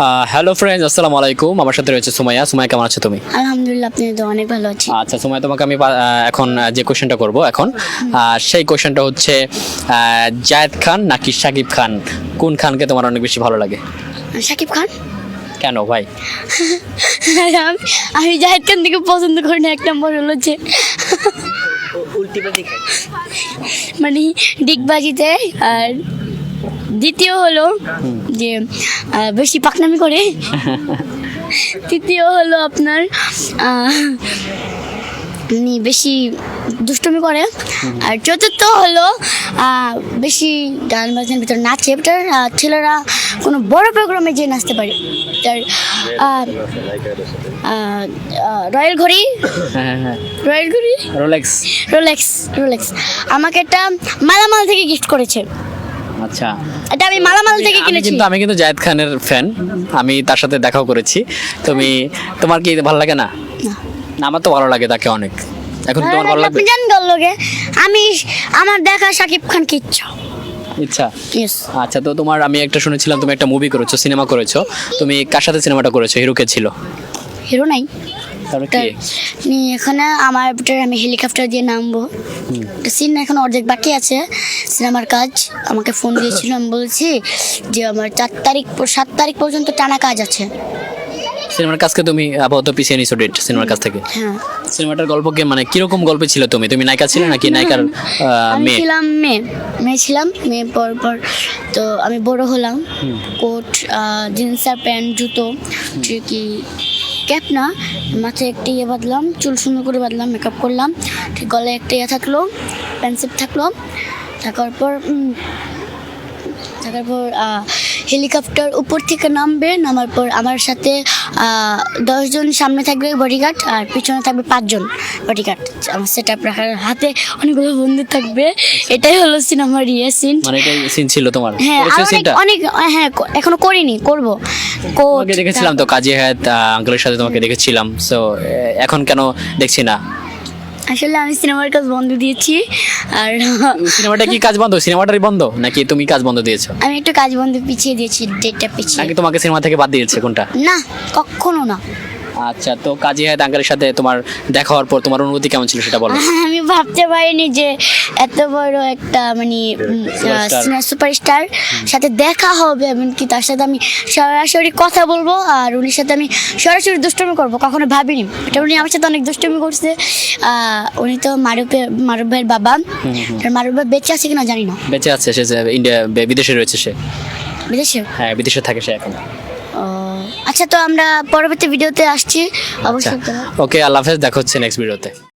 Hello friends আসসালামু আলাইকুম। আমার সাথে রয়েছে সুমাইয়া। সুমাইয়া কেমন আছো তুমি? আলহামদুলিল্লাহ আপনি তো অনেক ভালো আছি। আচ্ছা সুমাইয়া তোমাকে আমি এখন যে কোশ্চেনটা করব এখন সেই কোশ্চেনটা হচ্ছে জায়েদ খান নাকি শাকিব খান? কোন খানকে তোমার অনেক বেশি ভালো লাগে? শাকিব খান? কেন ভাই? আমি- আমি জাহেদ খান থেকে পছন্দ করি না এক নম্বর হলো যে মানে ডিগবাজি ডিগবাজিতে আর দ্বিতীয় হলো যে বেশি পাকনামি করে। তৃতীয় হলো আপনার বেশি দুষ্টমি করে। আর চতুর্থ হলো বেশি গান বাজনার ভিতরে নাচে। তার ছেলেরা কোনো বড় প্রোগ্রামে যে নাচতে পারে। তার রয়্যাল ঘড়ি। রয়্যাল ঘড়ি? রোলেক্স। Rolex Rolex. আমাকে একটা মালামাল থেকে গিফট করেছে। আচ্ছা। এটা আমি মালামাল থেকে কিনেছি। কিন্তু আমি কিন্তু জায়েদ খানের ফ্যান আমি তার সাথে দেখাও করেছি। তুমি তোমার কি ভালো লাগে না? আমার তো ভালো লাগে তাকে অনেক। এখন তোমার ভালো লাগবে? আপনি জান গল্লগে আমি আমার দেখা শাকিব খানকে ইচ্ছা? ইচ্ছা? আচ্ছা তো তোমার আমি একটা শুনেছিলাম তুমি একটা মুভি করেছ সিনেমা করেছ। তুমি কার সাথে সিনেমাটা করেছ? হিরোকে ছিল। হিরো নাই। কি এখানে আমার আমি হেলিকপ্টার দিয়ে নামবো। সিন এখন অর্ধেক বাকি আছে। সিনেমার কাজ আমাকে ফোন দিয়েছিল আমি বলছি যে আমার চার তারিখ সাত তারিখ পর্যন্ত টানা কাজ আছে। সিনেমার কাজকে তুমি আপাতত পিছিয়ে নিছো ডেট সিনেমার কাছ থেকে। হ্যাঁ। সিনেমাটার গল্পকে মানে কীরকম গল্পে ছিল তুমি? তুমি নায়িকা ছিলে নাকি নায়িকার আমি মেয়ে? ছিলাম মেয়ে। মেয়ে ছিলাম মেয়ে পর পর তো আমি বড় হলাম। কোট জিন্স আর প্যান্ট জুতো যে কি ক্যাপ না, মাথায় একটা ইয়ে বাঁধলাম, চুল সুন্দর করে বাঁধলাম মেকআপ করলাম, ঠিক গলায় একটা ইয়ে থাকল প্যান্সেপ থাকল, থাকার পর থাকার পর হেলিকপ্টার উপর থেকে নামবে নামার পর আমার সাথে দশজন সামনে থাকবে বডিগার্ড আর পিছনে থাকবে পাঁচজন বডিগার্ড আমার সেট আপ রাখার হাতে অনেকগুলো বন্ধু থাকবে। এটাই হলো সিনেমার ইয়ে সিন মানে এটাই সিন ছিল তোমার? হ্যাঁ অনেক হ্যাঁ এখনও করিনি করব। তোমাকে দেখেছিলাম তো কাজী হায়াত আঙ্কেলের সাথে তোমাকে দেখেছিলাম। সো এখন কেন দেখছি না? আসলে আমি সিনেমার কাজ বন্ধ দিয়েছি আর সিনেমাটা কি কাজ বন্ধ? সিনেমাটারই বন্ধ? নাকি তুমি কাজ বন্ধ দিয়েছ? আমি একটু কাজ বন্ধ পিছিয়ে দিয়েছি ডেটটা পিছিয়ে। নাকি তোমাকে সিনেমা থেকে বাদ দিয়েছে কোনটা? না কখনো না। আচ্ছা তো কাজী হায়াত আঙ্কেলের সাথে তোমার দেখা হওয়ার পর তোমার অনুভূতি কেমন ছিল সেটা বলো। আমি ভাবতে পারিনি যে এত বড় একটা মানে. সুপারস্টার সাথে দেখা হবে এমনকি তার সাথে আমি সরাসরি কথা বলব আর উনির সাথে আমি সরাসরি দুষ্টমি করব কখনো ভাবিনি। এটা উনি আমার সাথে অনেক দুষ্টমি করছে। আহ, উনি তো মারুপের মারুপ ভাইয়ের বাবা মারুপ ভাই বেঁচে আছে কিনা জানি না। বেঁচে আছে সে ইন্ডিয়া বিদেশে রয়েছে সে। বিদেশে? হ্যাঁ বিদেশে থাকে সে এখন। আচ্ছা তো আমরা পরবর্তী ভিডিওতে আসছি। আচ্ছা অবশ্যই ওকে, আল্লাহ হাফেজ, দেখা হচ্ছে নেক্সট ভিডিওতে